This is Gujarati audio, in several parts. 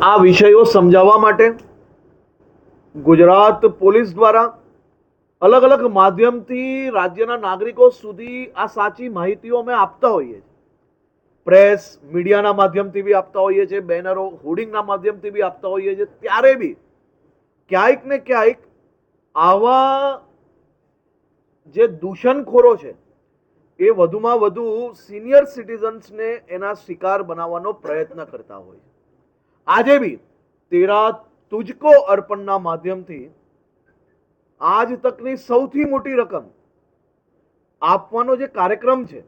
આ વિષયો સમજાવવા માટે ગુજરાત પોલીસ દ્વારા અલગ અલગ માધ્યમથી રાજ્યના નાગરિકો સુધી આ સાચી માહિતીઓ અમે આપતા હોઈએ છીએ. પ્રેસ, મીડિયાના માધ્યમથી બી આપતા હોઈએ છીએ, બેનરો, હોર્ડિંગના માધ્યમથી બી આપતા હોઈએ છીએ. ત્યારે બી ક્યાંક ને ક્યાંક આવા જે દૂષણખોરો છે, એ વધુમાં વધુ સિનિયર સિટીઝન્સને એના શિકાર બનાવવાનો પ્રયત્ન કરતા હોય છે. આજે બી તેરા તુજકો અર્પણના માધ્યમથી આજ તકની સૌથી મોટી રકમ આપવાનો જે કાર્યક્રમ છે,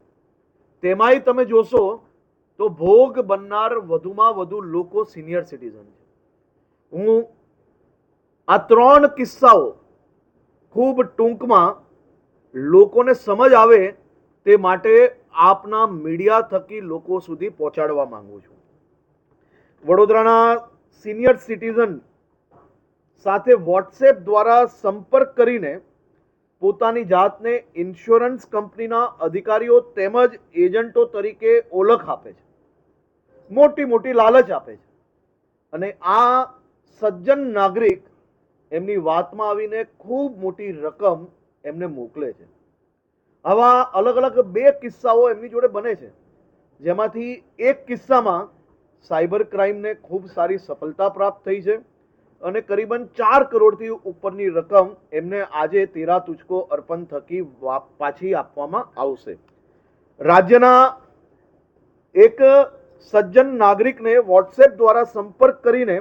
તેમાંય તમે જોશો તો ભોગ બનનાર વધુમાં વધુ લોકો સિનિયર સિટીઝન છે. હું આ ત્રણ કિસ્સાઓ ખૂબ ટૂંકમાં લોકોને સમજ આવે તે માટે આપના મીડિયા થકી લોકો સુધી પહોંચાડવા માંગુ છું. વડોદરાના સિનિયર સિટીઝન સાથે વોટ્સએપ દ્વારા સંપર્ક કરીને પોતાની જાતને ઇન્સ્યોરન્સ કંપનીના અધિકારીઓ તેમજ એજન્ટો તરીકે ઓળખ આપે છે. મોટી મોટી લાલચ આપે છે. અને આ સજ્જન નાગરિક એમની વાતમાં આવીને ખૂબ મોટી રકમ એમને મોકલે છે. આવા અલગ અલગ બે કિસ્સાઓ એમની જોડે બને છે. જેમાંથી એક કિસ્સામાં સાયબર ક્રાઇમને ખૂબ સારી સફળતા પ્રાપ્ત થઈ છે અને કરીબન ચાર કરોડથી ઉપરની રકમ એમને આજે તેરા તુચકો અર્પણ થકી પાછી આપવામાં આવશે. રાજ્યના એક સજ્જન નાગરિકને વોટ્સએપ દ્વારા સંપર્ક કરીને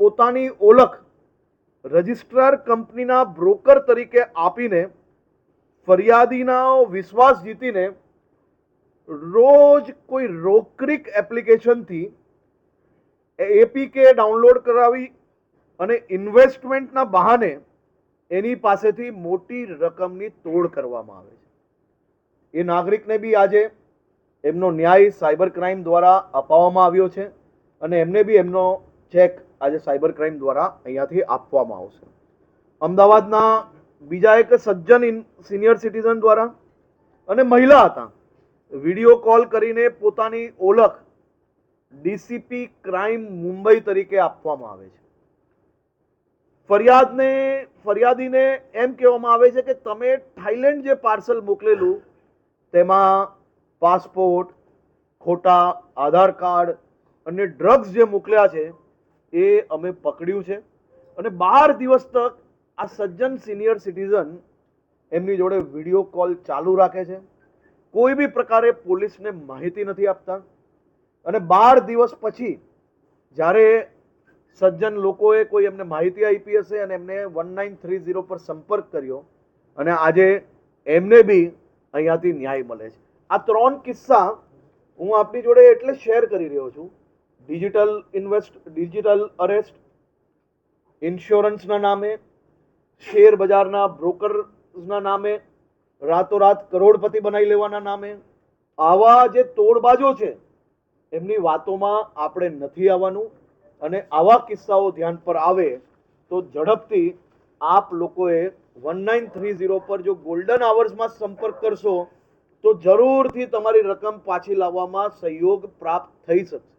પોતાની ઓળખ રજિસ્ટ્રાર કંપનીના બ્રોકર તરીકે આપીને ફરિયાદીના વિશ્વાસ જીતીને રોજ કોઈ રોકરિક એપ્લિકેશનથી એપીકે ડાઉનલોડ કરાવી અને ઇન્વેસ્ટમેન્ટના બહાને એની પાસેથી મોટી રકમની તોડ કરવામાં આવે છે. એ નાગરિકને બી આજે એમનો ન્યાય સાયબર ક્રાઇમ દ્વારા અપાવવામાં આવ્યો છે અને એમને બી એમનો ચેક આજે સાયબર ક્રાઇમ દ્વારા અહીંયાથી આપવામાં આવશે. અમદાવાદના બીજા એક સજ્જન સિનિયર સિટીઝન દ્વારા અને મહિલા હતા. વીડિયો કોલ કરીને પોતાની ઓળખ ડીસીપી ક્રાઇમ મુંબઈ તરીકે આપવામાં આવે છે. ફરિયાદને, ફરિયાદીને એમ કહેવામાં આવે છે કે તમે થાઈલેન્ડ જે પાર્સલ મોકલેલું, તેમાં પાસપોર્ટ, ખોટા આધાર કાર્ડ અને ડ્રગ્સ જે મોકલ્યા છે, એ અમે પકડ્યું છે. અને બાર દિવસ તક આ સજ્જન સિનિયર સિટીઝન એમની જોડે વીડિયો કોલ ચાલુ રાખે છે. કોઈ બી પ્રકારે પોલીસને માહિતી નથી આપતા. અને બાર દિવસ પછી જ્યારે સજ્જન લોકોએ કોઈ એમને માહિતી આપી હશે અને એમને વન નાઇન થ્રી ઝીરો પર સંપર્ક કર્યો અને આજે એમને બી અહીંયાથી ન્યાય મળે છે. આ ત્રણ કિસ્સા હું આપની જોડે એટલે શેર કરી રહ્યો છું. ડિજિટલ ઇન્વેસ્ટ, ડિજિટલ અરેસ્ટ, ઇન્સ્યોરન્સના નામે, શેર બજારના બ્રોકર્સના નામે રાતોરાત કરોડપતિ બનાવી લેવાના નામે. આવા જે તોડબાજો છે, એમની વાતોમાં આપણે નથી આવવાનું. અને આવા કિસ્સાઓ ધ્યાન પર આવે તો ઝડપથી આપ લોકોએ વન નાઇન થ્રી ઝીરો પર જો ગોલ્ડન આવર્સમાં સંપર્ક કરશો, તો જરૂરથી તમારી રકમ પાછી લાવવામાં સહયોગ પ્રાપ્ત થઈ શકશે.